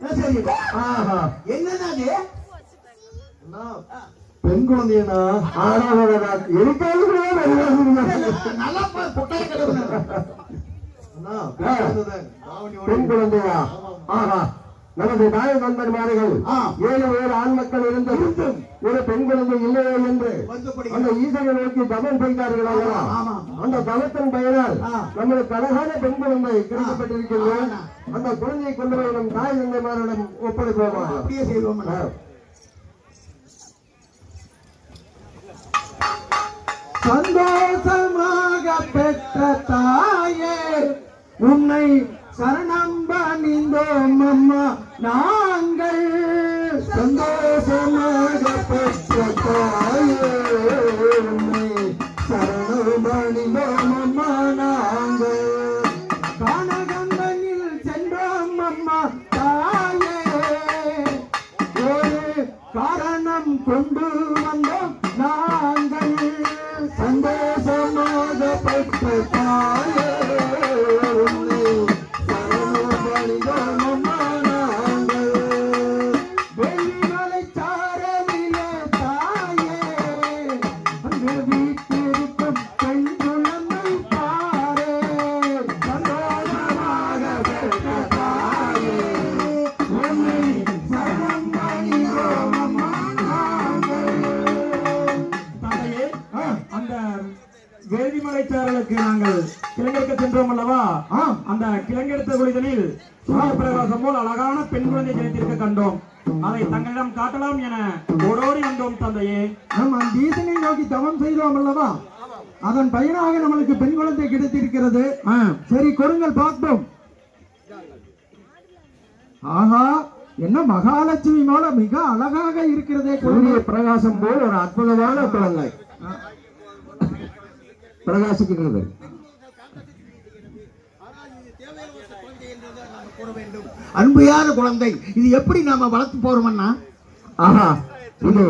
சரி ஆஹா அண்ணா, பெண் குழந்தையனா ஆறாவதா எதுக்காவது கூட. நல்லா கொட்டாய கிடக்குது. பெண் குழந்தையா? ஆஹா. நமது தாய் நண்பர்மார்கள். ஏழு ஏழு ஆண் மக்கள் இருந்தும் ஒரு பெண் குழந்தை இல்லையே என்று. அந்த ஈசனை நோக்கி தவம் செய்தார்கள். அந்த தவத்தின் ஆ. நம்மளுக்கு அழகான பெண் குழந்தை கிடைக்கப்பட்டிருக்கிறது ஆமா. அந்த குழந்தையை கொண்டு போய் நம் தாய் தந்தைமாரிடம் ஒப்படைப்போமா அப்படியே செய்வோம். சந்தோஷமாக பெற்ற தாயே உன்னை சரணம் பணிந்தோம் அம்மா. நாங்கள் சந்தோஷமாக பெற்றோம். அல்லவா. அந்த கிழங்கெடுத்த குளிதலில் சூரிய பிரகாசம் போல் அழகான பெண் குழந்தை கிடைத்திருக்க கண்டோம். அதை தங்களிடம் காட்டலாம் என ஓடோடி வந்தோம் தந்தையே. நாம் அந்த ஈசனை நோக்கி தவம் செய்தோம் அல்லவா? அதன் பயனாக நம்மளுக்கு பெண் குழந்தை கிடைத்திருக்கிறது. சரி கொடுங்கள் பார்ப்போம். ஆஹா என்ன மகாலட்சுமி போல மிக அழகாக இருக்கிறதே குழந்தை. சூரிய பிரகாசம் போல் ஒரு அற்புதமான குழந்தை. பிரகாசிக்கிறது. அன்பையான குழந்தை இது எப்படி நாம வளர்த்து போறோம்னா ஆஹா இது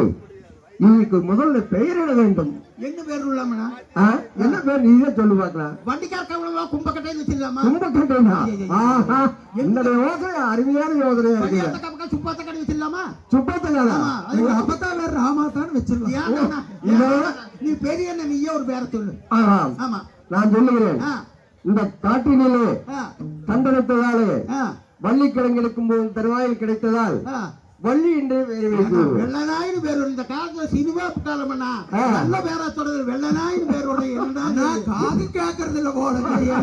இதுக்கு முதல்ல பெயரிட வேண்டும். என்ன பேர் உள்ளமனா ஆ? என்ன பேர் நீயே சொல்லு பார்க்கலாம் வண்டிக்கார கவலமா கும்பக்கட்டைன்னு வச்சிடலாமா கும்பக்கட்டைனா? ஆஹா என்னுடைய யோசனை அருமையான யோசனையா இருக்கு. பக்கம் சுப்பாத்தக்கடை வச்சிடலாமா? சுப்பத்தனால ஆமா, அதுக்கு அப்பதான் வேற ராமா தான் வச்சிடலாம் நீ பெரிய அண்ணன் நீயே ஒரு பேரை சொல்லு. ஆமா. நான் சொல்லுகிறேன். இந்த காட்டினிலே ஆ, கண்டனத்ததாலே ஆ, வள்ளிக்கிழங்கிருக்கும் போது தருவாயில் கிடைத்ததால் வள்ளி என்று பெயர் வைத்து வெள்ளநாயின்னு பேர் இந்த காலத்துல சினிமா காலமண்ணா ஆ. நல்ல பேரா தொடர்ந்து வெள்ளநாயின்னு பேரோட என்னடா காது கேட்கறது இல்ல போல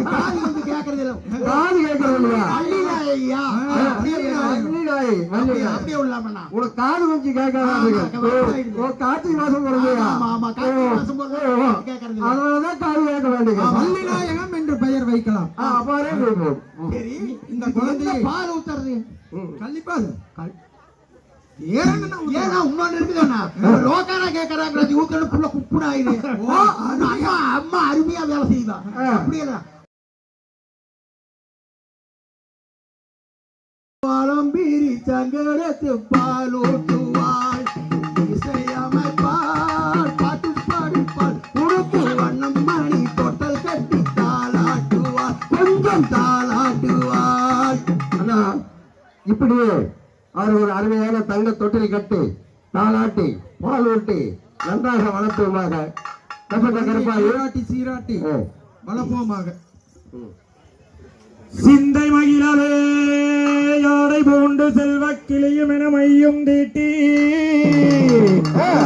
காது வந்து கேட்கறது இல்ல காது ஐயா வள்ளி நாய் வள்ளி அப்படியே- அப்படியே உள்ளாமண்ணா. உனக்கு காது கொஞ்சம் கேட்காத. ஓ, கார்த்திகை மாசம் ஆமா, கார்த்திகை மாசம் இல்ல. அதனாலதான் காது கேட்க வேண்டியது. வள்ளிநாயகம் என்று பெயர் வைக்கலாம். அப்பாரே சரி இந்த குழந்தைய பால் ஊத்துறது. கள்ளிப்பால் அம்மா அருமையா வேலை செய்வா அப்படியே பாலம் பீரி சங்கடத்து பால் ஊட்டுவாள் இசையமைப்பாள் பாட்டு பாடுப்பாள். உடுப்பு வண்ணம் மணி தொட்டல் கட்டி தாளாட்டுவாள். கொஞ்சம் தாளாட்டுவாள். அண்ணா இப்படியே அவர் ஒரு அருமையான தங்க தொட்டில் கட்டி தாளாட்டி பால் ஊட்டி நன்றாக வளர்த்துவமாக சீராட்டி. வளர்ப்போமாக. சிந்தை மகிழவே யாடை பூண்டு செல்வ கிளியும் என மையும் தீட்டி.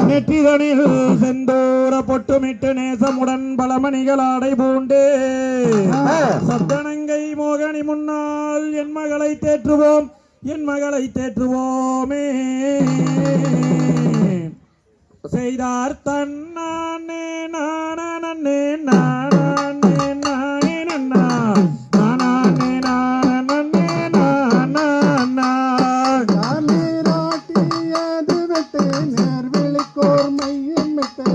நெற்றிதனில் செந்தூர பொட்டுமிட்டு நேசமுடன் பலமணிகள் ஆடை பூண்டு. சத்தனங்கை மோகனி முன்னால் என் மகளை தேற்றுவோம். என் மகளை தேற்றுவோமே. செய்தார் தன்னே நானே நானே நானே நன்னா. நானே நானே நானா நீராட்டியது விட்டு நேர்விழிக்கோர் மையம் விட்டு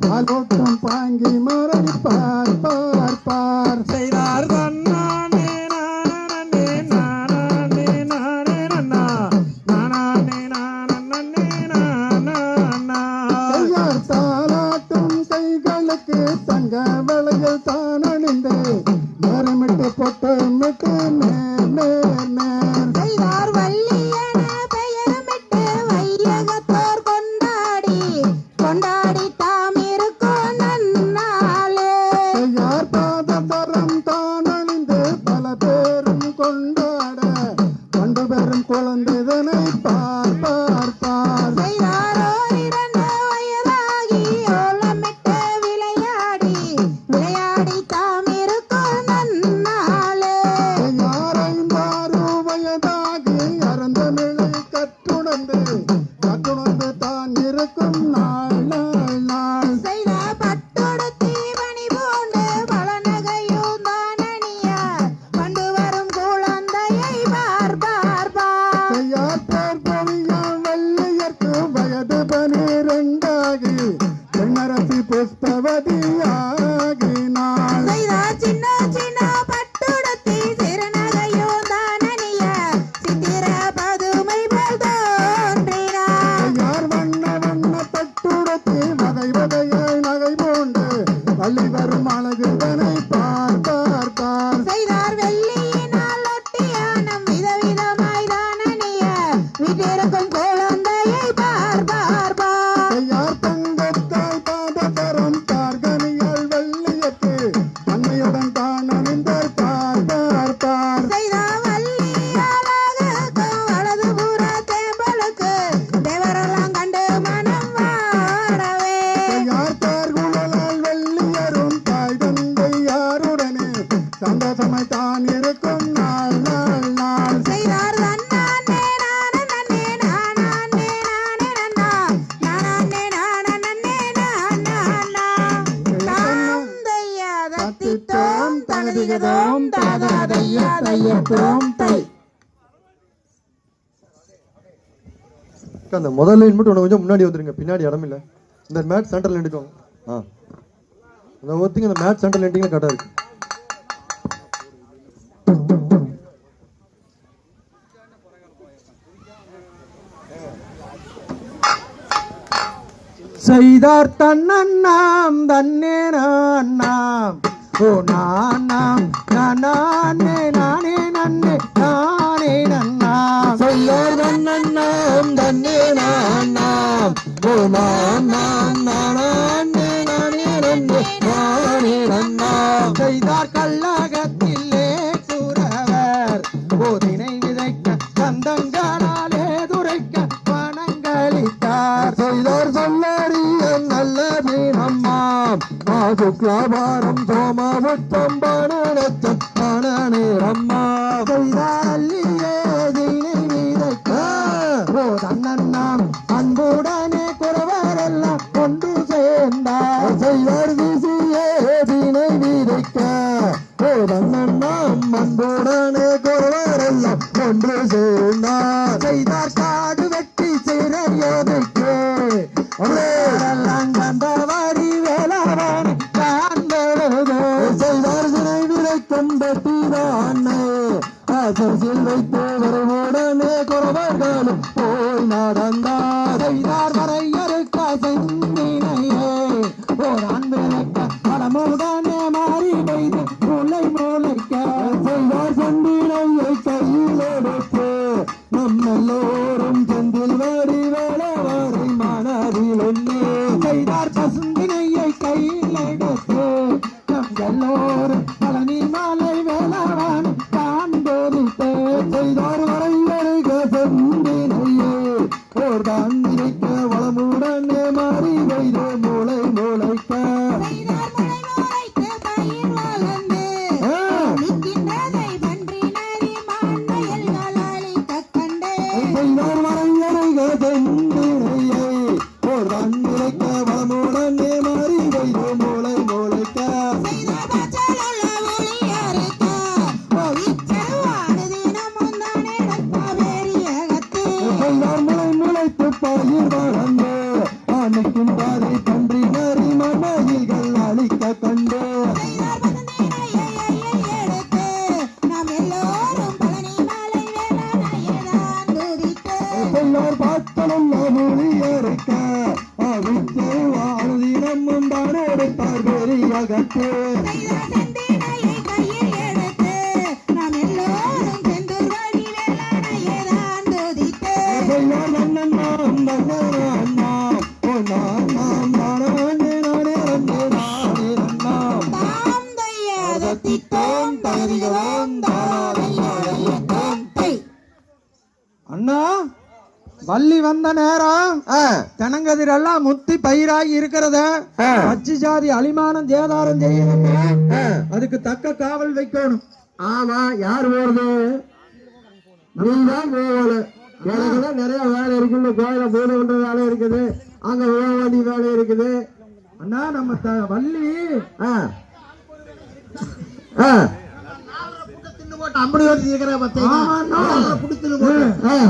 பாலோட்டம் பாங்கி மர அந்த முதல் லைன் மட்டும் உனக்கு கொஞ்சம் முன்னாடி வந்துருங்க. பின்னாடி இடம் இல்லை. இந்த மேட் சென்டரில் நின்றுக்கோங்க. ஆ. அந்த ஒருத்திங்க இந்த மேட் சென்டரில் நின்றுங்க கரெக்டாக இருக்கு செய்தார் தன்னண்ணாம் தன்னே நான் ஓ நானா? நானே நானே நன்னே நானே நன்னா. சொல்ல நன்னாம் தன்னே நானாம் ஓ நானே நானே நன்னே நானே நன்னா. செய்தார் கல்லாக வியாபாரம் சோமாவுத்தம் நடந்தார். வள்ளி வந்த நேரம் ஆ, தெனங்கதிரெல்லாம் முத்தி பயிராகி இருக்கிறத ஆ. பச்சை ஜாதி அலிமானம் தேதாரம் செய்யணும்னா ஆ. அதுக்கு தக்க காவல் வைக்கணும் ஆமா யார் போறது நீதான் போகணும் எனக்குதான் நிறைய வேலை இருக்கு இந்த கோயில பண்ற வேலை இருக்குது அங்க போக வேண்டிய வேலை இருக்குது அண்ணா நம்ம வள்ளி ஆ. ஆ. அப்படி ஒரு இருக்கிற.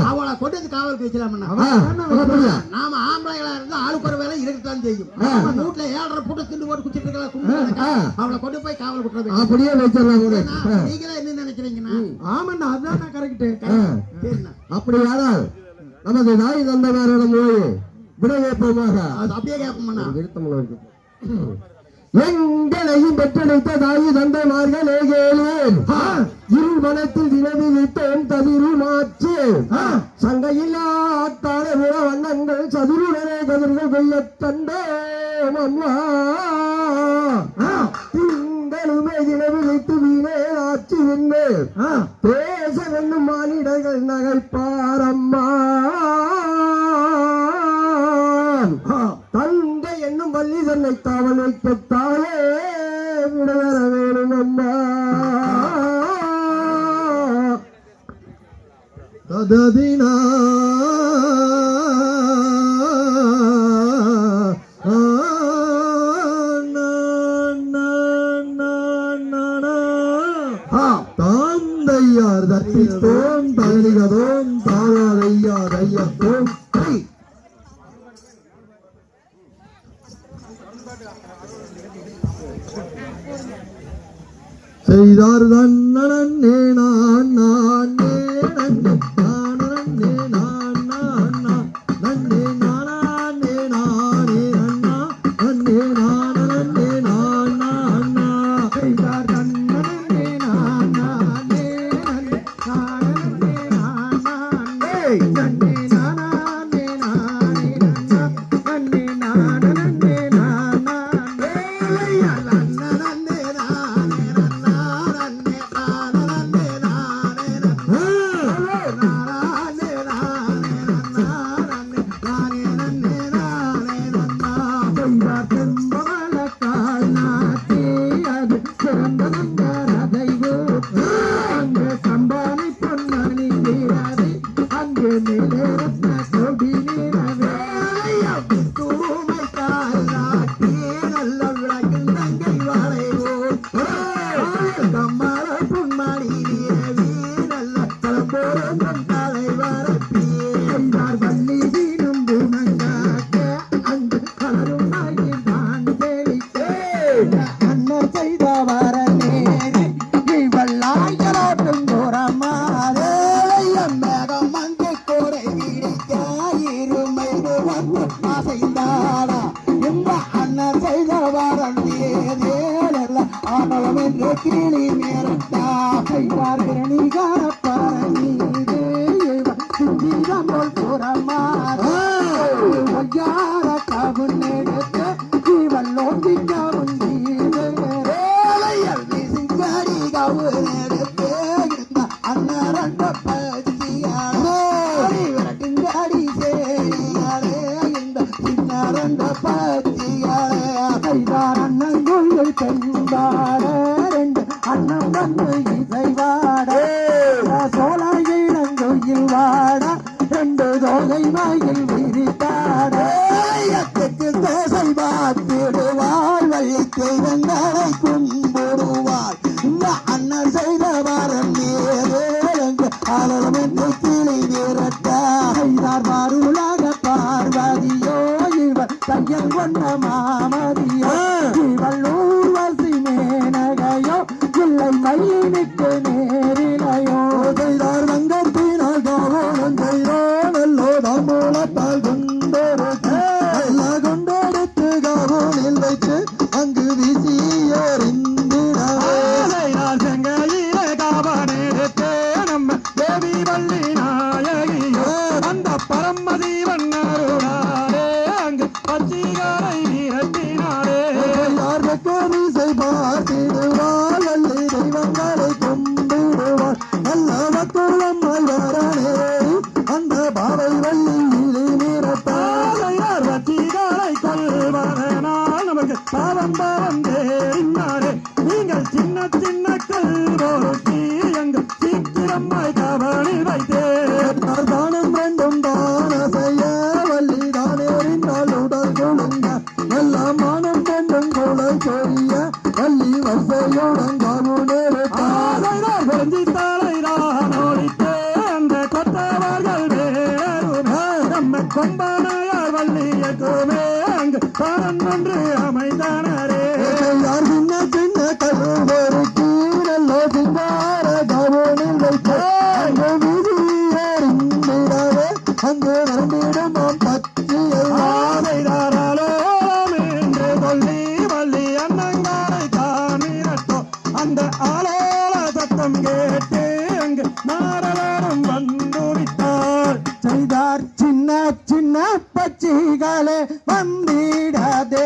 அவளை கொண்டு வந்து காவலுக்கு? நாம ஆம்பளைகளா இருந்தா ஆளுக்கு ஒரு வேலை இருக்கத்தான் செய்யும். வீட்டுல ஏழரை புட்டு திண்டு போட்டு குச்சிட்டு ஆ. அவளை கொண்டு போய் காவல் விட்டுறது அப்படியே வச்சிடலாம். நீங்களே என்ன நினைக்கிறீங்கன்னா? ஆமாண்ணா அதான் கரெக்ட் ஆ. சரிண்ணா. அப்படியானால் நமது தாய் தந்தவரிடம் போய் விடை கேட்போமாக அது அப்படியே கேட்போம்ண்ணா. விருத்தமிழ் இருக்கு. எங்களையும் பெற்றெடுத்த தாயி தந்தைமார்களே கேளேன் இருள் வனத்தில் தினவிழித்தோம் தவிரு மாற்று. சங்கையில்லா ஆத்தாள விட வண்ணங்கள் சதுருடனே கதிர்கள் கொய்யத் தந்தோம் அம்மா திங்களுமே தினவிழித்து வீணே ஆட்சி விண்ணே பேச வெண்ணும் மானிடர்கள் நகைப்பாரம்மா என்னும் வள்ளி தன்னை காவல் வைக்கத்தாலே விடவர வேணும் அம்மா தததினா தாந்தையார் தப்பித்தோம் ஆனவம் என்று கிளி மேரட்டா செய்தார் கிரணிகார பரநீதே சிந்திரம் போல் புறமாறே ஒய்யார கவுன்னெடுத்து இவள் இவர் தையல் வந்தேறினாரே நீங்கள் சின்ன சின்ன கல் வழிகளே வந்திடாதே.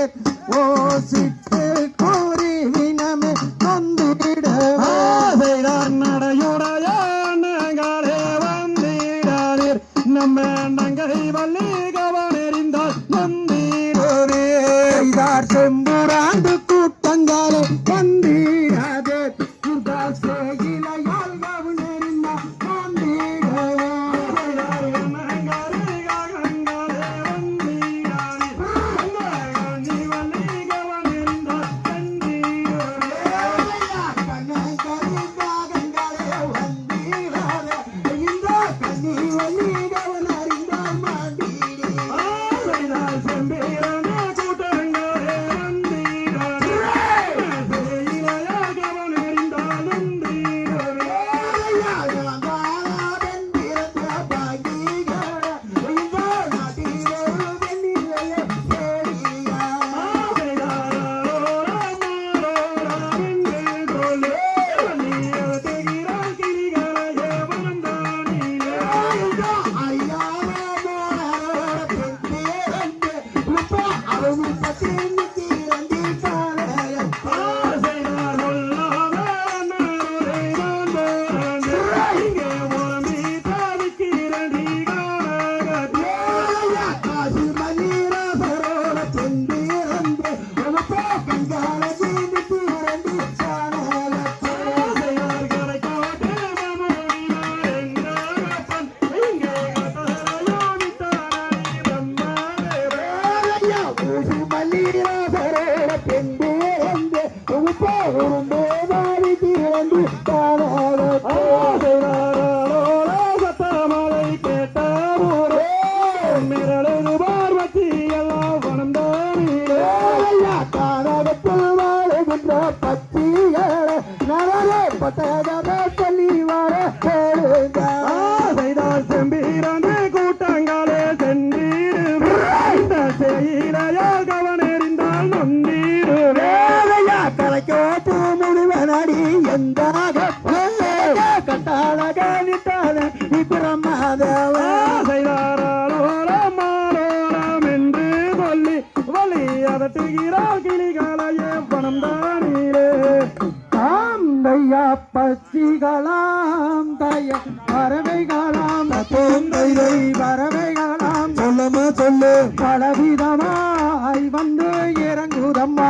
பறவைகளாம் தாயம் பறவைகளாம் தோந்தை. பறவைகளாம் சொல்லமா சொல்லு. பலவிதமாய் வந்து இறங்குதம்மா.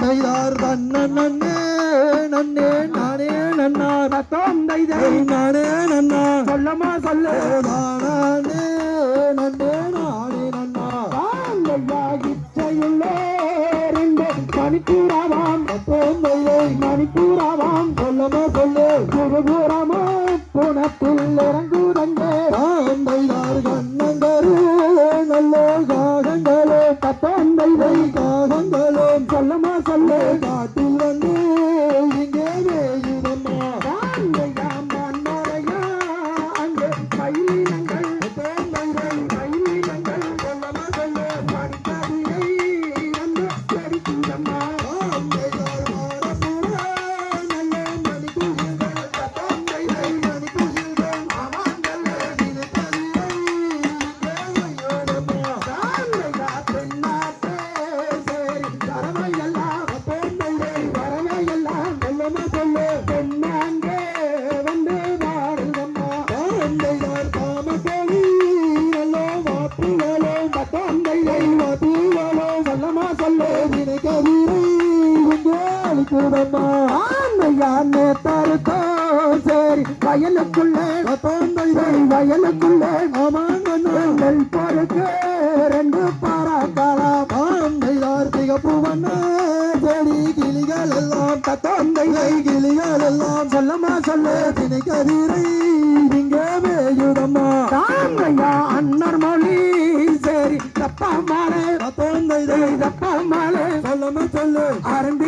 தைதார் தன்ன நன்னே நன்னே நானே நன்னா தோந்தை நானே நன்னா சொல்லமா சொல்லு. வயலுக்குள்ளே நெல் பொறுக்க ரெண்டு பாராக்காலா பாந்தைதார் திகப்புவன செடி கிளிகள் எல்லாம் தத்தோந்தை கிளிகள் எல்லாம் சொல்லமா சொல்ல. திணைக்கதிரை இங்கே மேயுதம்மா. தாங்கையா அண்ணர் மொழி சரி தப்பா மாலை தத்தோந்தை தப்பா மாலை சொல்லமா சொல்லு. அருந்தினையை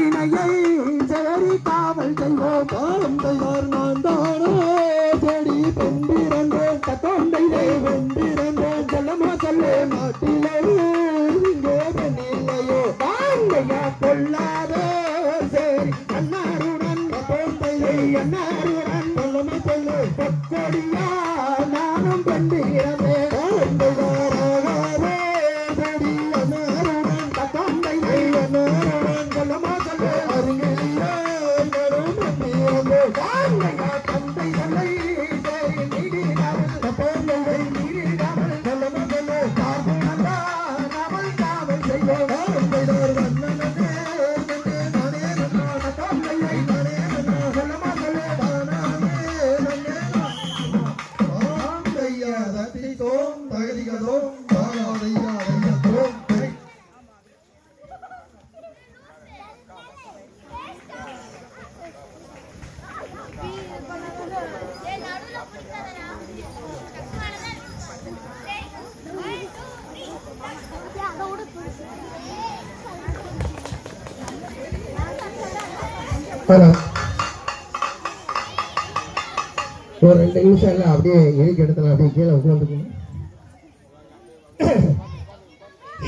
ஒரு ரெண்டு நிமிஷம் இல்லை அப்படியே எதுக்கு இடத்துல அப்படியே கீழே உட்காந்துக்கணும்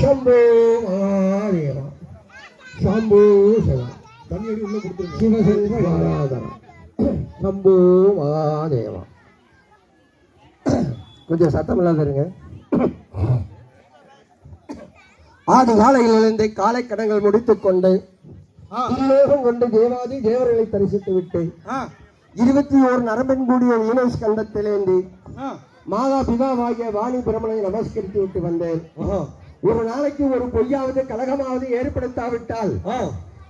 சம்போ மகாதேவா சம்போ சிவா தண்ணி அடி உள்ள கொடுத்துருங்க. சிவசங்க மகாதரா சம்போ மகாதேவா கொஞ்சம் சத்தம் இல்லாத இருங்க ஆதி காலையிலிருந்து காலை கடன்கள் முடித்துக் கொண்டு கொண்டு தேவாதி தேவர்களை தரிசித்து விட்டு இருபத்தி ஓரு நரம்பன் கூடிய ஈனஸ் கண்டத்திலேந்தி மாதா பிதாவாகிய வாணி பிரமனை நமஸ்கரித்து விட்டு வந்தேன். ஒரு நாளைக்கு ஒரு பொய்யாவது கலகமாவது ஏற்படுத்தாவிட்டால்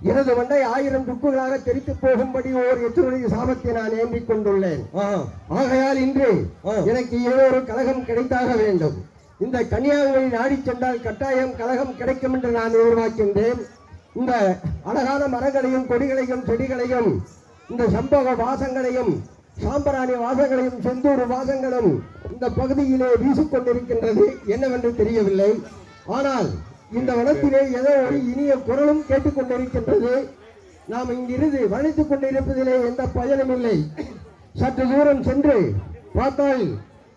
எனது மண்டை ஆயிரம் துக்குகளாக தெரித்து போகும்படி ஓர் எத்தனுடைய சாபத்தை நான் ஏந்திக் கொண்டுள்ளேன். ஆகையால் இன்று எனக்கு ஏதோ ஒரு கலகம் கிடைத்தாக வேண்டும். இந்த கன்னியாகுமரி நாடிச் சென்றால் கட்டாயம் கலகம் கிடைக்கும் என்று நான் எதிர்பார்க்கின்றேன். இந்த அழகான மரங்களையும் கொடிகளையும் செடிகளையும் இந்த சம்பக வாசங்களையும் சாம்பராணி வாசங்களையும் செந்தூர் வாசங்களும் இந்த பகுதியிலே வீசிக்கொண்டிருக்கின்றது என்னவென்று தெரியவில்லை. ஆனால் இந்த வனத்திலே ஏதோ ஒரு இனிய குரலும் கேட்டுக்கொண்டிருக்கின்றது. நாம் இங்கிருந்து வளைத்துக் கொண்டிருப்பதிலே எந்த பயனும் இல்லை. சற்று தூரம் சென்று பார்த்தால்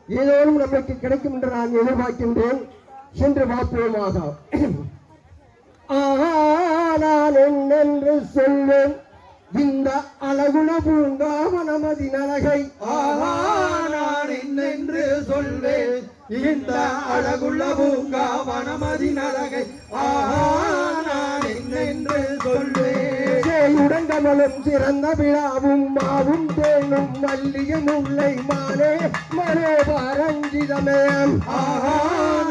ஏதோனும் நமக்கு கிடைக்கும் என்று நான் எதிர்பார்க்கின்றேன். சென்று பார்ப்போமாக ஆஹா நான் என்னென்று சொல்வேன். இந்த அழகுல பூங்காவனமதின் அழகை ஆஹா நான் என்னென்று சொல்வேன். இந்த அழகுள்ள பூங்காவனமதின் அழகை ஆஹா நான் என்னென்று சொல்வேன். சேயுடன் கமலும் சிறந்த விழாவும் மாவும் தேனும் மல்லிகை முல்லை மானே மனோபரஞ்சிதமே ஆஹா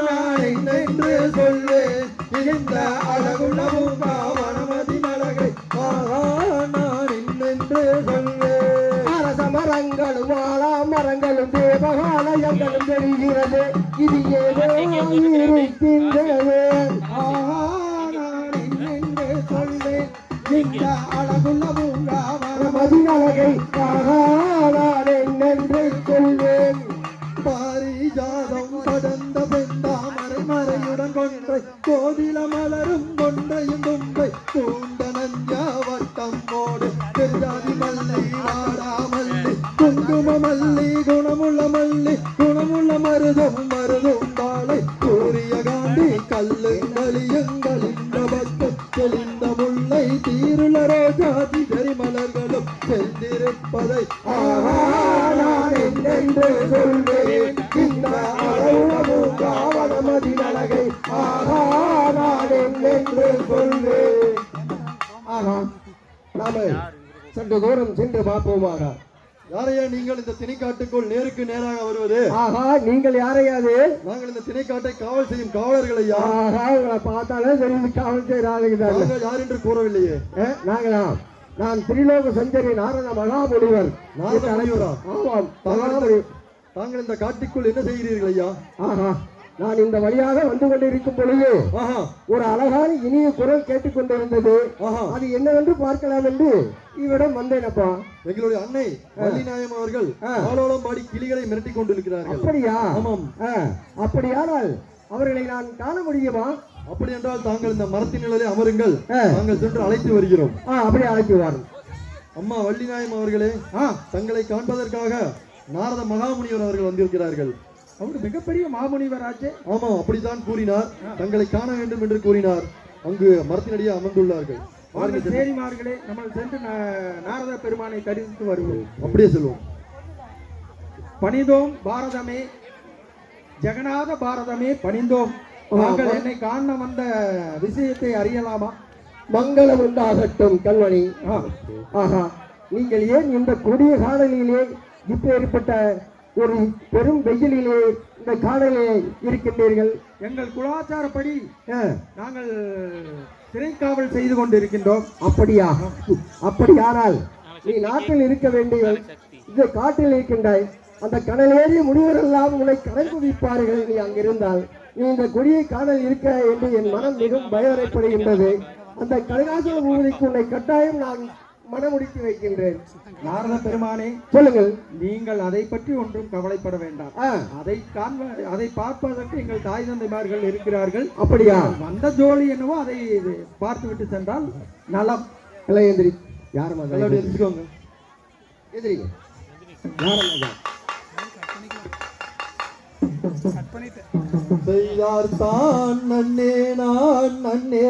நான் என்னென்று சொல்வேன். இந்த அழகுள்ள பூங்காவனமதின் அழகை ஆஹா தேவகாலயங்களும் தெரிகிறது இது ஏதோ இருக்கின்றது சொல்வேன் இந்த அழகுள்ள பூங்காவனமதின் அழகை ஆஹா நான் என்னென்று சொல்வேன் பாரிஜாதம் படர்ந்த பெண்டாமரை மறையுடன் கொன்றை கோதில மலரும் கொண்டையும் தும்பை பூண்ட பார்ப்போமாக. யாரையா நீங்கள் இந்த திணைக்காட்டுக்குள் நேருக்கு நேராக வருவது? ஆஹா நீங்கள் யாரையாது? நாங்கள் இந்த திணைக்காட்டை காவல் செய்யும் காவலர்கள் ஐயா. ஆஹா உங்களை பார்த்தாலே தெரியுது காவல் செய்கிற ஆளுங்க நாங்கள் யார் என்று கூறவில்லையே. நாங்களா? நான் திரிலோக சஞ்சரி நாரத மகாமுனிவர். நாரத முனிவரா? ஆமாம் தாங்கள் இந்த- தாங்கள் இந்த காட்டுக்குள் என்ன செய்கிறீர்கள் ஐயா? ஆஹா நான் இந்த வழியாக வந்து கொண்டிருக்கும் பொழுது ஒரு அழகான இனிய குரல் கேட்டுக்கொண்டிருந்தது. ஆஹா. அது என்னவென்று பார்க்கலாம் என்று இவ்விடம் வந்தேனப்பா. எங்களுடைய அன்னை வள்ளிநாயம் அவர்கள். ஆலோலம் பாடி கிளிகளை மிரட்டி கொண்டிருக்கிறார்கள். அப்படியா? ஆமாம். அப்படியானால் அவர்களை நான் காண முடியுமா? அப்படி என்றால் தாங்கள் இந்த மரத்தின் நிழலே அமருங்கள். நாங்கள் சென்று அழைத்து வருகிறோம். அப்படி அழைக்குவார் அம்மா வள்ளிநாயம் அவர்களே தங்களை காண்பதற்காக நாரத மகாமுனிவர் அவர்கள் வந்திருக்கிறார்கள். அவர் மிகப்பெரிய மாமுனிவராச்சே ஆமாம் அப்படித்தான் கூறினார். தங்களை காண வேண்டும் என்று கூறினார். அங்கு மரத்தினடியே அமர்ந்துள்ளார்கள். சேரிமார்களே நம்ம சென்று நாரத பெருமானை தரிசித்து வருவோம். அப்படியே செல்வோம். பணிந்தோம் பாரதமே ஜெகநாத பாரதமே பணிந்தோம். நாங்கள் என்னை காண வந்த விஷயத்தை அறியலாமா? மங்களம் உண்டாகட்டும் கண்மணி. ஆஹா நீங்கள் ஏன் இந்த கொடிய காடலிலே இப்பேற்பட்ட ஒரு பெரும் வெயிலிலே இந்த காடலிலே இருக்கின்றீர்கள். எங்கள் குலாச்சாரப்படி நாங்கள் சிறைக்காவல் செய்து கொண்டிருக்கின்றோம். அப்படியா? அப்படியானால் நீ நாட்டில் இருக்க வேண்டிய இந்த காட்டில் இருக்கின்றாய். அந்த கடலேறி முனிவரெல்லாம் உன்னை கடல் குவிப்பார்கள் நீ அங்கிருந்தால் நீ இந்த கொடியை காணல் இருக்க என்று என் மனம் மிகவும் பயவரைப்படுகின்றது. அந்த கனகாசல பூமிக்கு உன்னை கட்டாயம் நான் மனமுடித்து வைக்கின்றேன். நாரத பெருமானே சொல்லுங்கள். நீங்கள் அதை பற்றி ஒன்றும் கவலைப்பட வேண்டாம். அதை காண்ப அதை பார்ப்பதற்கு எங்கள் தாய் தந்தைமார்கள் இருக்கிறார்கள். அப்படியா? வந்த ஜோலி என்னவோ அதை பார்த்து விட்டு சென்றால் நலம். இளையந்திரி யார் எல்லாரும் எடுத்துக்கோங்க எதிரிங்க செய்தார் தான் நன்னே நான் நன்னே